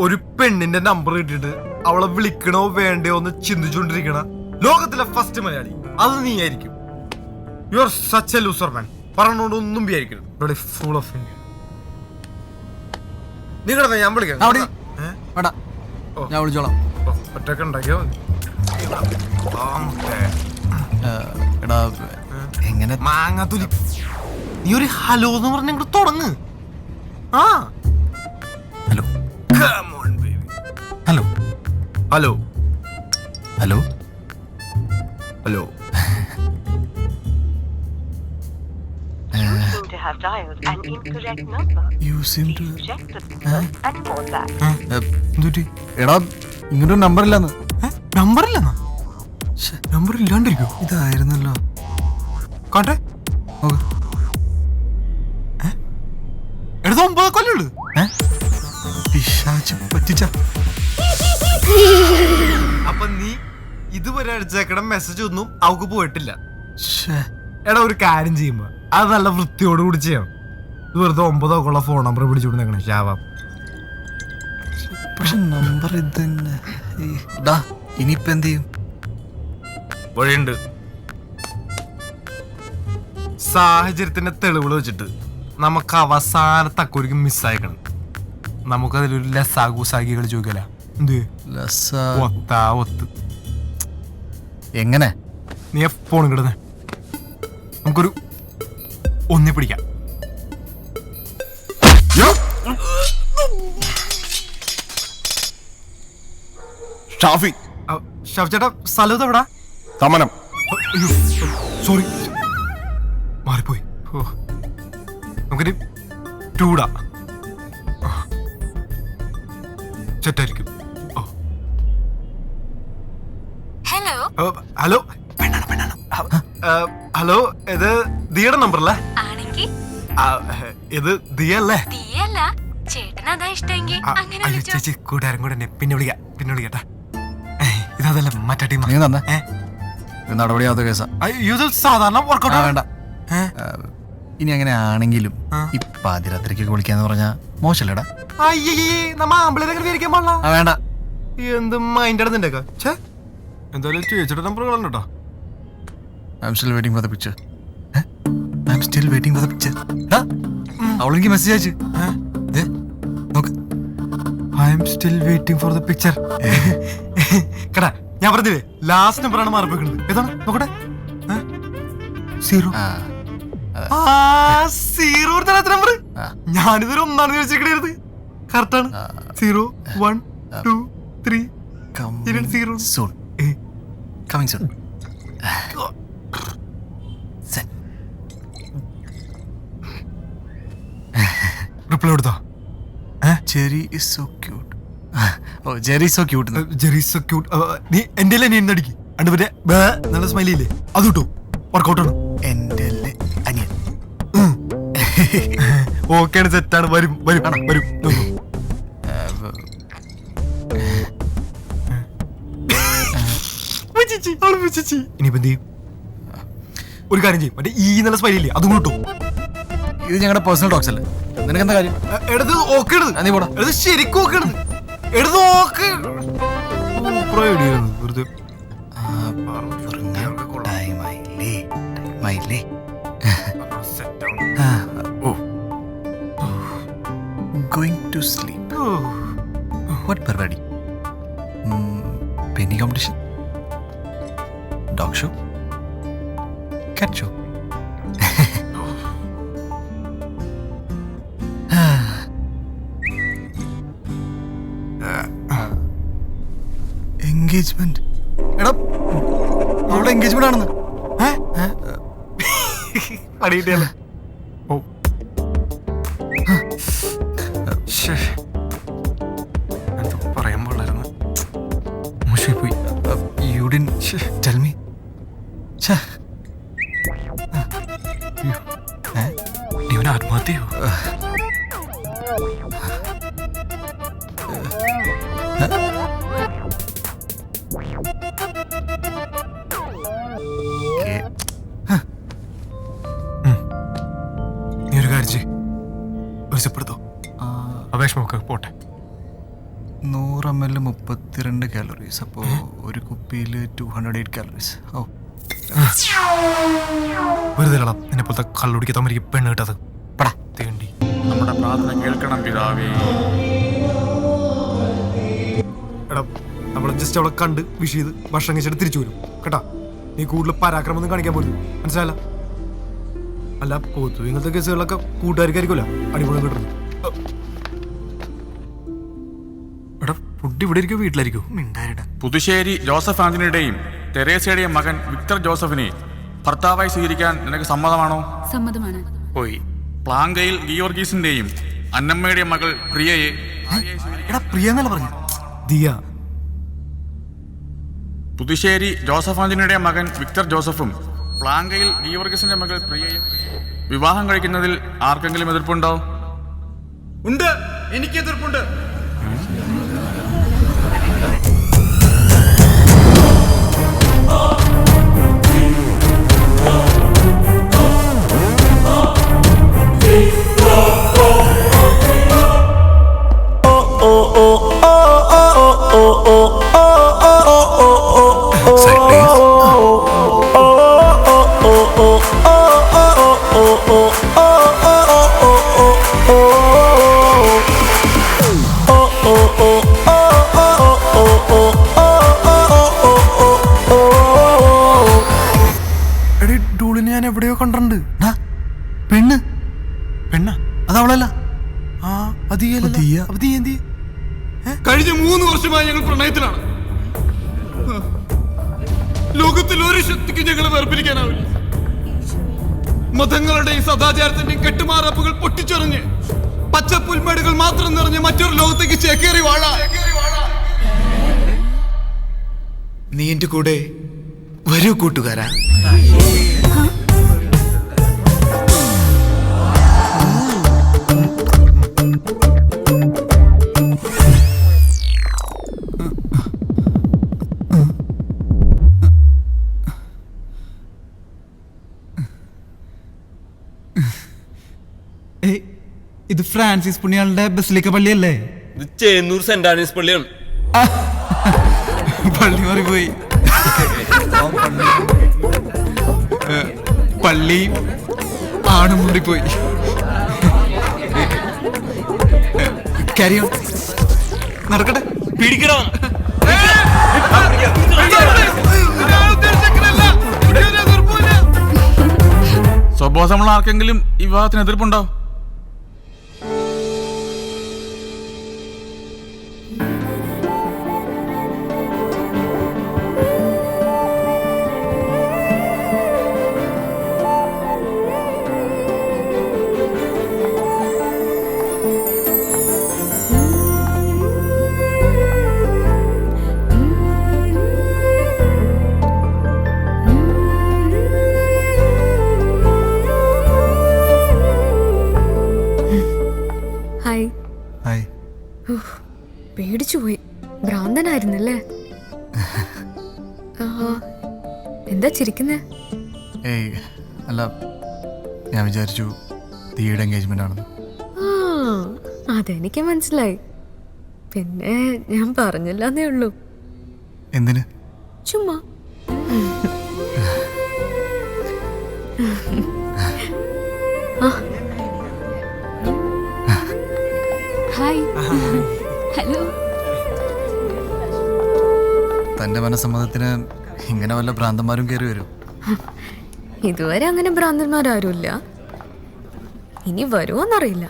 ഒരു പെണ്ണിന്റെ നമ്പർ കിട്ടിയിട്ട് അവളെ വിളിക്കണോ വേണ്ടയോ എന്ന് ചിന്തിച്ചുകൊണ്ടിരിക്കണ ലോകത്തിലെ ഫസ്റ്റ് മലയാളി. അത് നീ ആയിരിക്കും you are such a loser man പറഞ്ഞോണ്ട് ഒന്നും വിചാരിക്കരുത് ഫുൾ ഓഫ് ഇന്ത്യ നീ കിടന്ന ഞാൻ വിളിക്കാം. ഞാൻ വിളിച്ചോളാം. ഒറ്റയ്ക്ക് ഉണ്ടാക്കിയോ എടാ എങ്ങനെ മാങ്ങാത്തുലി നീ ഒരു ഹലോ എന്ന് പറഞ്ഞ തുടങ്ങ്. ആ. Call ഹലോ ഹലോ എടാ ഇങ്ങനൊരു നമ്പർ ഇല്ലെന്ന് നമ്പർ ഇല്ലെന്നാ നമ്പർ ഇല്ലാണ്ടിരിക്കോ ഇതായിരുന്നല്ലോ. കാട്ടെ. എടുത്ത ഒമ്പത് കൊല്ലുള്ളു പിശാച്ച് പിശാച് പറ്റിച്ച അപ്പൊ നീ ഇതുവരെ അടിച്ചേക്കണ മെസ്സേജ് ഒന്നും അവക്ക് പോയിട്ടില്ല. എടാ ഒരു കാര്യം ചെയ്യുമ്പോ അത് നല്ല വൃത്തിയോട് കൂടി ചെയ്യാം ഇത് വെറുതെ ഒമ്പതോ ഉള്ള ഫോൺ നമ്പർ പിടിച്ചുകൊണ്ടിരിക്കണേ ശാവാം. പക്ഷെ നമ്പർ ഇത് തന്നെ ഈ, ഡാ ഇനിയിപ്പോ എന്ത് ചെയ്യും? വഴിയുണ്ട്. സാഹചര്യത്തിന്റെ തെളിവുകൾ വെച്ചിട്ട് നമുക്ക് അവസാനത്തക്കൊരിക്കും മിസ്സായിക്കണം നമുക്കതിലൊരു ലസാഗുസാഗി കളി ചോദിക്കല. എങ്ങനെ? നീ ഫോൺ കിടന്ന്? നമുക്കൊരു ഒന്നി പിടിക്കാം. ഷാഫി. ഷഫ് ചേട്ടാ സ്ഥലത്ത് എവിടാ തമനം. സോറി. മാറിപ്പോയി. ഓ നമുക്കിനി ടൂടാ. സെറ്റായിരിക്കും ഹലോ? പെണ്ണാണ് പെണ്ണാണ് ഹലോ ഇത് ദിയുടെ നമ്പർ അല്ലേ ആണെങ്കിൽ ഇത് ദിയ അല്ലേ ദിയല്ല. ചേട്ടൻ അതാ ഇഷ്ടമെങ്കിൽ അങ്ങനെ വിളിച്ചോ. ചേച്ചി കൂട്ടുകാരൻ കൂടെ എന്നെ പിന്നെ വിളിക്കാം പിന്നെ വിളിക്കട്ടാ. ഇതല്ല മറ്റേ ടീം നീ തന്നെ ഇത് നടപടിയാവാത്ത കേസാ. അയ്യോ ഇത് സാധാരണ ആ വർക്കൗട്ട് വേണ്ട. ആ, ഇനി അങ്ങനെ ആണെങ്കിലും ആ. ഈ പാതിരാത്രിക്കൊക്കെ വിളിക്കാന്ന് പറഞ്ഞാ മോശല്ലേടാ. അയ്യേ നമ്മ ആമ്പിളിനെ വിചാരിക്കാൻ പാടില്ല. ആ വേണ്ട. എന്ത് മൈൻഡ് ഛേ? എന്തായാലും ചേച്ചിയുടെ number കളഞ്ഞോ I'm still waiting for the picture I'm still waiting for the picture അവളെനിക്ക് message അയച്ചു. നോക്ക്. I'm still waiting for the picture കടാ ഞാൻ പറഞ്ഞില്ലേ? ലാസ്റ്റ് നമ്പറാണ് മാറിപ്പോയിക്കുന്നത് ഏതാണ്? നോക്കട്ടെ. സീറോ. ആ ആ സീറോ നമ്പർ ആ. ഞാനിതൊരു ഒന്നാണ് ചോദിച്ചിരിക്കണത്. കറക്റ്റാണ് ആ. Zero one two three zero zero. Coming soon. Reply കൊടുത്തോ Jerry is so cute. Oh Jerry so cute Jerry so cute നീ എന്റെ നീ എന്നടിക്ക് അണ്ട് മറ്റേ നല്ല സ്മൈലി ഇല്ലേ? അത് കിട്ടും? വർക്കൗട്ട് ആണ്. എന്റെ അനിയൻ. ഓക്കെയാണ് സെറ്റാണ് വരും വരും. വരും. പുച്ചിച്ചി, അവൾ പുച്ചിച്ചി. ഇനിയിപ്പോ എന്ത് ചെയ്യും? ഒരു കാര്യം ചെയ്യും. മറ്റേ ഈ നല്ല സ്മൈൽ ഇല്ലേ അതും കിട്ടും ഇത് ഞങ്ങളുടെ പേഴ്സണൽ ടോക്സ് അല്ലേ? നിനക്ക് എന്താ കാര്യം? എടുത്ത് ഓക്കെടുത്ത് നീ പോടാ. എടുത്ത് ശരിക്കും ഓക്കെ എടുത്ത്. Okay oh. Going to sleep what പരിപാടി? Competition dog show cat show engagement എടാ അവിടെ എൻഗേജ്മെന്റ് ആണെന്ന് അടിയിട്ടല്ല നീ हो ആത്മഹത്യയോ നീ ഒരു കാര്യം പോട്ടെ. നൂറ് എം എൽ മുപ്പത്തിരണ്ട് കാലറീസ് അപ്പോൾ ഒരു കുപ്പിയിൽ ടു ഹൺഡ്രഡ് എയ്റ്റ് കാലറീസ് ഓ. വെറുതെ ഇല്ലടാ. നിന്നെ പോലത്തെ കള്ളുടിക്കാത്ത മരിക്കും പെണ്ണ് കിട്ടത് പടാ. തേണ്ടി. നമ്മുടെ പ്രാർത്ഥന കേൾക്കണം പിതാവേ. എടാ നമ്മൾ ജസ്റ്റ് അവളെ കണ്ട് വിഷ് ചെയ്ത് ഭക്ഷണം കഴിച്ചിട്ട് തിരിച്ചു വരും. കേട്ടാ? നീ കൂടുതൽ പരാക്രമം ഒന്നും കാണിക്കാൻ പോലും മനസ്സിലായല്ല? അല്ല പോത്തു ഇങ്ങനത്തെ കേസുകളൊക്കെ കൂട്ടുകാർക്കായിരിക്കുമല്ലോ അടിപൊളി കിട്ടുന്നത്. എടാ ഫുഡ് ഇവിടെ ഇരിക്കും വീട്ടിലായിരിക്കും മിണ്ടായിട്ടാ പുതുശ്ശേരി ജോസഫ് ആന്റണിയുടെയും തെരേസയുടെയും മകൻ വിക്ടർ ജോസഫിനെ ഭർത്താവായി സ്വീകരിക്കാൻ നിനക്ക് സമ്മതമാണോ? സമ്മതമാണ്. പോയി. പ്ലാങ്കയിൽ ഗിയോർഗീസിന്റെയും അന്നമ്മയുടെ മകൾ പ്രിയയെ എടാ പ്രിയ എന്നല്ല പറഞ്ഞു. ദിയ. പുതുശ്ശേരി ജോസഫ് ആന്റണിയുടെ മകൻ വിക്ടർ ജോസഫും പ്ലാങ്കയിൽ ഗിയോർഗീസിന്റെ മകൾ പ്രിയയും വിവാഹം കഴിക്കുന്നതിൽ ആർക്കെങ്കിലും എതിർപ്പുണ്ടോ? ഉണ്ട്. എനിക്ക് എതിർപ്പുണ്ട് ഞാൻ എവിടെയോ കണ്ടിട്ടുണ്ട്. പെണ്ണ്. പെണ്ണ അത് ചെയ്യും? കഴിഞ്ഞ മൂന്ന് വർഷമായി ഞങ്ങൾ പ്രണയത്തിലാണ്. ലോകത്തിൽ ഒരു ശക്തിക്ക് ഞങ്ങളെ വേർപിരിക്കാനാവില്ല. മതങ്ങളുടെയും സദാചാരത്തിന്റെയും കെട്ടുമാറാപ്പുകൾ പൊട്ടിച്ചെറിഞ്ഞ് പച്ച പുൽമേടുകൾ മാത്രം നിറഞ്ഞ് മറ്റൊരു ലോകത്തേക്ക് ചേക്കേറി വാഴ. നീ എന്റെ കൂടെ വരൂ കൂട്ടുകാരാ. ഫ്രാൻസിസ് പുണ്യാളുടെ ബസിലിക്ക പള്ളിയല്ലേ? ഇത് ചേന്നൂർ സെന്റ് ആനീസ് പള്ളിയാണ്. പള്ളി മാറിപ്പോയി. പോയി പള്ളി ആണ് മൂടിപ്പോയി കരിയോ നടക്കട്ടെ. പിടിക്കടാ നമ്മൾ ആർക്കെങ്കിലും ഈ വിവാഹത്തിന് എതിർപ്പുണ്ടോ? എന്താ ചിരിക്കുന്നേ? ഏയ് അല്ല ഞാൻ വിചാരിച്ചു തീയുടെ എൻഗേജ്മെന്റ് ആണെന്ന്. ആ അതെനിക്ക് മനസ്സിലായി. പിന്നെ ഞാൻ പറഞ്ഞില്ലെന്നേ ഉള്ളൂ. എന്തിന്? ചുമ്മാ. ഹായ്. ഹലോ. തന്റെ മനസ്സമ്മതത്തിന് ഇങ്ങനെ വല്ല ഭ്രാന്തന്മാരും കയറി വരും. ഇതുവരെ അങ്ങനെ ഭ്രാന്തന്മാരാരുമില്ല. ഇനി വരുമോന്നറിയില്ല